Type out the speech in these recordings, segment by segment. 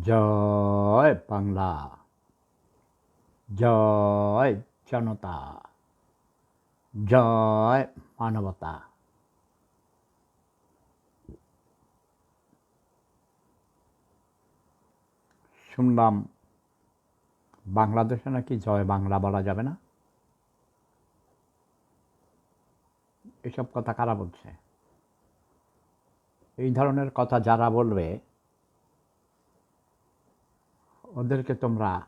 জয় বাংলা, জয় জনতা, জয় মানবতা। শুনলাম বাংলাদেশে নাকি জয় বাংলা বলা যাবে না? এসব কথা কারা বলছে? এই ধরনের কথা যারা বলবে ওদেরকে তোমরা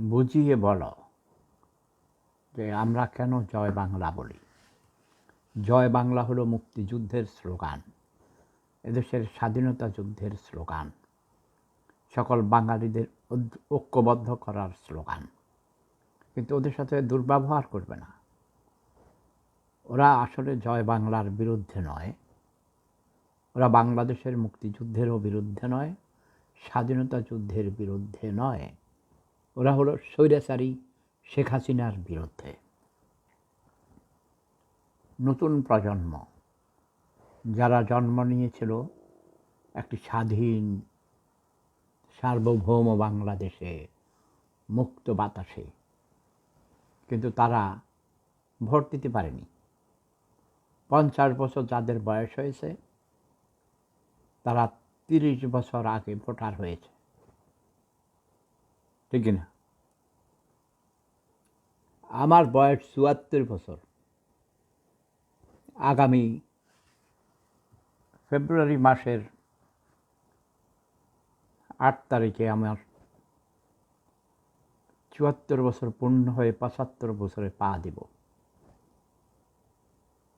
বুঝিয়ে বলো যে আমরা কেন জয় বাংলা বলি। জয় বাংলা হলো মুক্তিযুদ্ধের স্লোগান, এদেশের স্বাধীনতা যুদ্ধের স্লোগান, সকল বাঙালিদের ঐক্যবদ্ধ করার স্লোগান। কিন্তু ওদের সাথে দুর্ব্যবহার করবে না। ওরা আসলে জয় বাংলার বিরুদ্ধে নয়, ওরা বাংলাদেশের মুক্তিযুদ্ধেরও বিরুদ্ধে নয় স্বাধীনতা যুদ্ধের বিরুদ্ধে নয়। ওরা হলো স্বৈরাচারী শেখ হাসিনার বিরুদ্ধে। নতুন প্রজন্ম, যারা জন্ম নিয়েছিল একটি স্বাধীন, সার্বভৌম বাংলাদেশে, মুক্ত বাতাসে, কিন্তু তারা ভোট দিতে পারেনি। পঞ্চাশ বছর যাদের বয়স হয়েছে, তারা তিরিশ বছর আগে ভোটার হয়েছে। ঠিক না আমার বয়স চুয়াত্তর বছর। আগামী ফেব্রুয়ারি মাসের আট তারিখে আমার চুয়াত্তর বছর পূর্ণ হয়ে পঁচাত্তর বছরে পা দিব।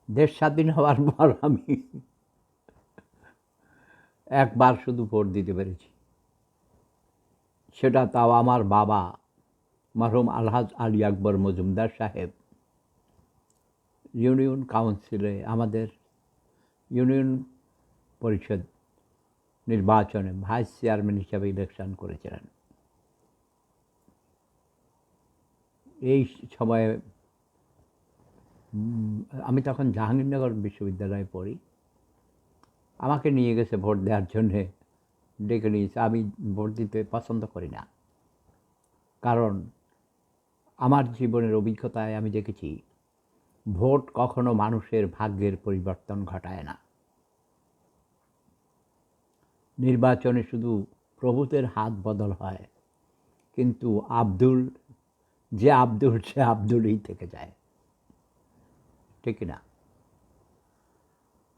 দেশ স্বাধীন হওয়ার পর আমি একবার শুধু ভোট দিতে পেরেছি। সেটা তাও আমার বাবা, মরহুম আলহাজ আলী আকবর মজুমদার সাহেব। ইউনিয়ন কাউন্সিলে আমাদের ইউনিয়ন পরিষদ নির্বাচনে ভাইস চেয়ারম্যান হিসাবে ইলেকশন করেছিলেন। এই সময়ে আমি তখন জাহাঙ্গীরনগর বিশ্ববিদ্যালয়ে পড়ি। আমাকে নিয়ে গেছে ভোট দেওয়ার জন্যে। ডেকে নিয়েছে। আমি ভোট দিতে পছন্দ করি না। কারণ আমার জীবনের অভিজ্ঞতায় আমি দেখেছি, ভোট কখনো মানুষের ভাগ্যের পরিবর্তন ঘটায় না। নির্বাচনে শুধু প্রভুতের হাত বদল হয়, কিন্তু আব্দুল, যে আব্দুল, সে আব্দুলই থেকে যায়। ঠিক না?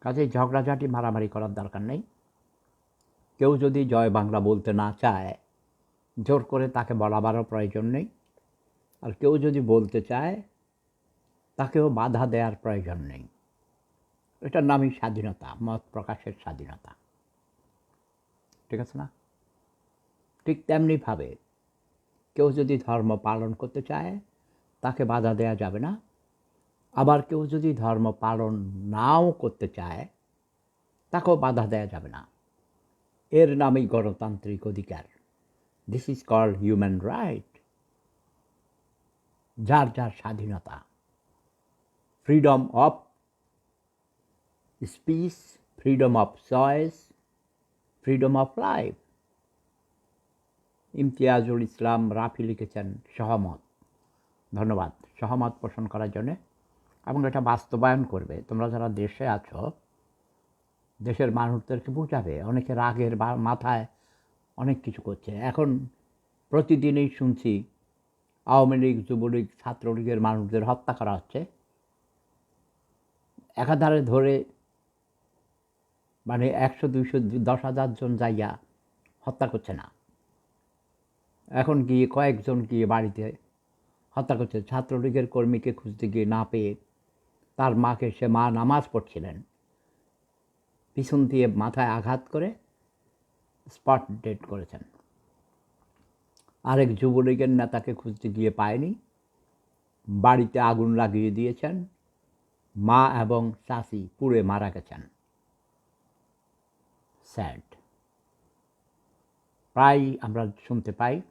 কাজে ঝগড়াঝাটি মারামারি করার দরকার নেই। কেউ যদি জয় বাংলা বলতে না চায়, জোর করে তাকে বলাবারও প্রয়োজন নেই। আর কেউ যদি বলতে চায়, তাকেও বাধা দেওয়ার প্রয়োজন নেই। এটার নামই স্বাধীনতা, মত প্রকাশের স্বাধীনতা। ঠিক আছে না? ঠিক তেমনিভাবে কেউ যদি ধর্ম পালন করতে চায়, তাকে বাধা দেওয়া যাবে না। আবার কেউ যদি ধর্ম পালন নাও করতে চায়, তাকেও বাধা দেওয়া যাবে না। এর নামই গণতান্ত্রিক অধিকার। This is called human right যার যার স্বাধীনতা। Freedom of speech freedom of choice freedom of life Imtiazul Islam Rafi লিখেছেন সহমত। ধন্যবাদ। সহমত পোষণ করার জন্যে। এবং এটা বাস্তবায়ন করবে। তোমরা যারা দেশে আছো, দেশের মানুষদেরকে বোঝাবে, অনেকে রাগের বা মাথায় অনেক কিছু করছে। এখন প্রতিদিনই শুনছি আওয়ামী লীগ, যুবলীগ, ছাত্রলীগের মানুষদের হত্যা করা হচ্ছে। একাধারে ধরে মানে একশো, দুইশো, দশ হাজার জন জায়গা হত্যা করছে না। এখন গিয়ে কয়েকজন গিয়ে বাড়িতে হত্যা করছে। ছাত্রলীগের কর্মীকে খুঁজতে গিয়ে না পেয়ে তার মাকে সে মা নামাজ পড়ছিলেন। পিছন দিয়ে মাথায় আঘাত করে স্পট ডেট করেছেন। আরেক যুবলীগের নেতাকে খুঁজতে গিয়ে পায়নি। বাড়িতে আগুন লাগিয়ে দিয়েছেন। মা এবং চাষি পুড়ে মারা গেছেন। স্যাড। প্রায় আমরা শুনতে পাই,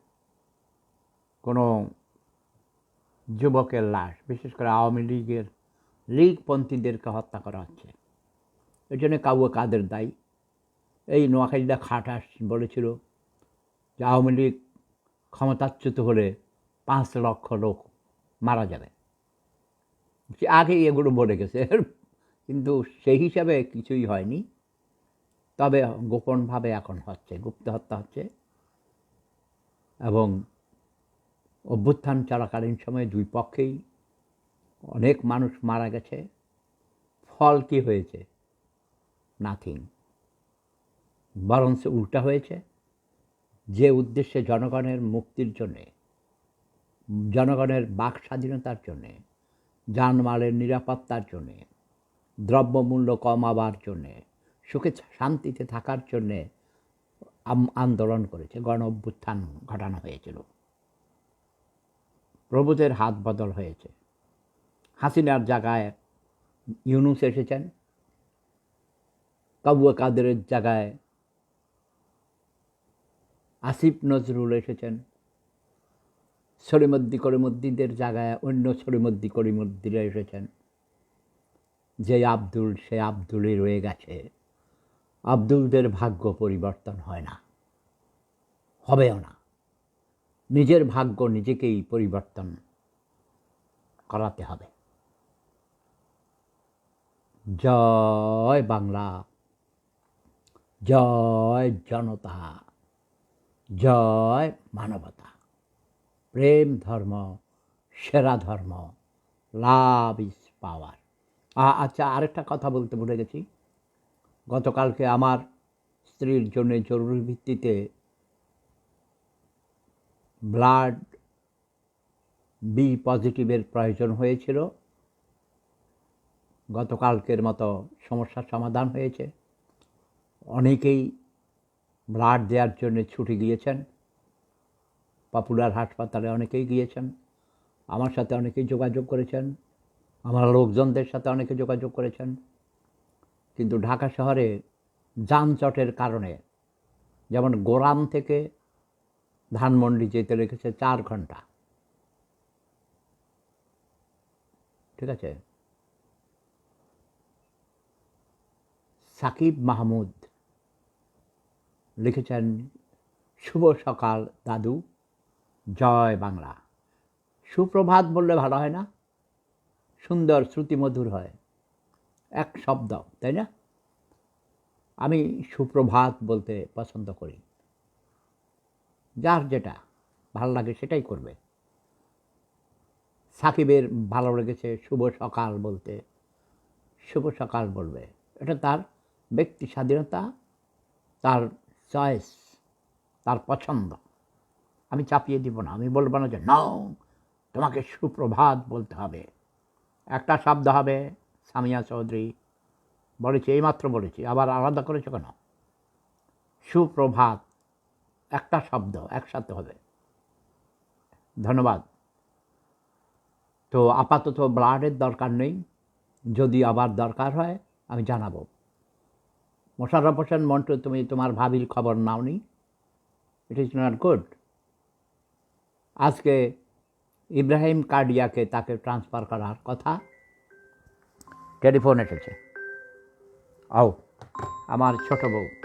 কোনো যুবকের লাশ, বিশেষ করে আওয়ামী লীগের লীগপন্থীদেরকে হত্যা করা হচ্ছে। এই জন্য কাউকে কাদের দায়ী? এই নোয়াখালীটা খাটাস বলেছিল যে আওয়ামী লীগ ক্ষমতাচ্যুত হলে পাঁচ লক্ষ লোক মারা যাবে। আগেই এগুলো বলে গেছে। কিন্তু সেই হিসাবে কিছুই হয়নি। তবে গোপনভাবে এখন হচ্ছে, গুপ্ত হত্যা হচ্ছে এবং অভ্যুত্থান চলাকালীন সময়ে দুই পক্ষেই অনেক মানুষ মারা গেছে। ফল কি হয়েছে? নাথিং বরঞ্চ উল্টা হয়েছে। যে উদ্দেশ্যে জনগণের মুক্তির জন্যে, জনগণের বাক স্বাধীনতার জন্যে যানমালের নিরাপত্তার জন্যে, দ্রব্যমূল্য কমাবার জন্যে, সুখে শান্তিতে থাকার জন্যে আন্দোলন করেছে গণ অভ্যুত্থান ঘটানো হয়েছিল। প্রভুদের হাত বদল হয়েছে। হাসিনার জায়গায় ইউনুস এসেছেন কাবুয়া কাদেরের জায়গায় আসিফ নজরুল এসেছেন, সলিমদ্দি করিমুদ্দিনদের জায়গায় অন্য সলিমদ্দি করিমুদ্দিরা এসেছেন। যে আব্দুল, সে আব্দুলই রয়ে গেছে। আব্দুলদের ভাগ্য পরিবর্তন হয় না, হবেও না। নিজের ভাগ্য নিজেকেই পরিবর্তন করাতে হবে। জয় বাংলা, জয় জনতা, জয় মানবতা। প্রেম ধর্ম, সেরা ধর্ম, লাভ ইজ পাওয়ার। আচ্ছা আরেকটা কথা বলতে ভুলে গেছি। গতকালকে আমার স্ত্রীর জন্য জরুরি ভিত্তিতে ব্লাড বি পজিটিভের প্রয়োজন হয়েছিল। গতকালকের মতো সমস্যার সমাধান হয়েছে। অনেকেই ব্লাড দেওয়ার জন্য ছুটি গিয়েছেন। পপুলার হাসপাতালে অনেকেই গিয়েছেন। আমার সাথে অনেকেই যোগাযোগ করেছেন। আমার লোকজনদের সাথে অনেকে যোগাযোগ করেছেন। কিন্তু ঢাকা শহরে যানজটের কারণে যেমন গোরাম থেকে ধানমন্ডি যেতে লেগেছে চার ঘণ্টা। ঠিক আছে? সাকিব মাহমুদ লিখেছেন, শুভ সকাল দাদু, জয় বাংলা। সুপ্রভাত বললে ভালো হয় না? সুন্দর শ্রুতিমধুর হয়। এক শব্দ, তাই না? আমি সুপ্রভাত বলতে পছন্দ করি। যার যেটা ভালো লাগে সেটাই করবে। সাকিবের ভালো লেগেছে শুভ সকাল বলতে। শুভ সকাল বলবে। এটা তার ব্যক্তি স্বাধীনতা, তার চয়েস তার পছন্দ। আমি চাপিয়ে দিব না, আমি বলব না যে, ন, তোমাকে সুপ্রভাত বলতে হবে। একটা শব্দ হবে, সামিয়া চৌধুরী বলেছি, এইমাত্র বলেছি, আবার আলাদা করেছ কেন? সুপ্রভাত, একটা শব্দ একসাথে হবে। ধন্যবাদ। তো আপাতত ব্লাডের দরকার নেই, যদি আবার দরকার হয়, আমি জানাব। মোশাররফ হোসেন মন্টু, তুমি তোমার ভাবির খবর নাওনি। ইট ইজ নট গুড আজকে ইব্রাহিম কার্ডিয়াকে তাকে ট্রান্সফার করার কথা টেলিফোন এসেছে। আও, আমার ছোট বউ।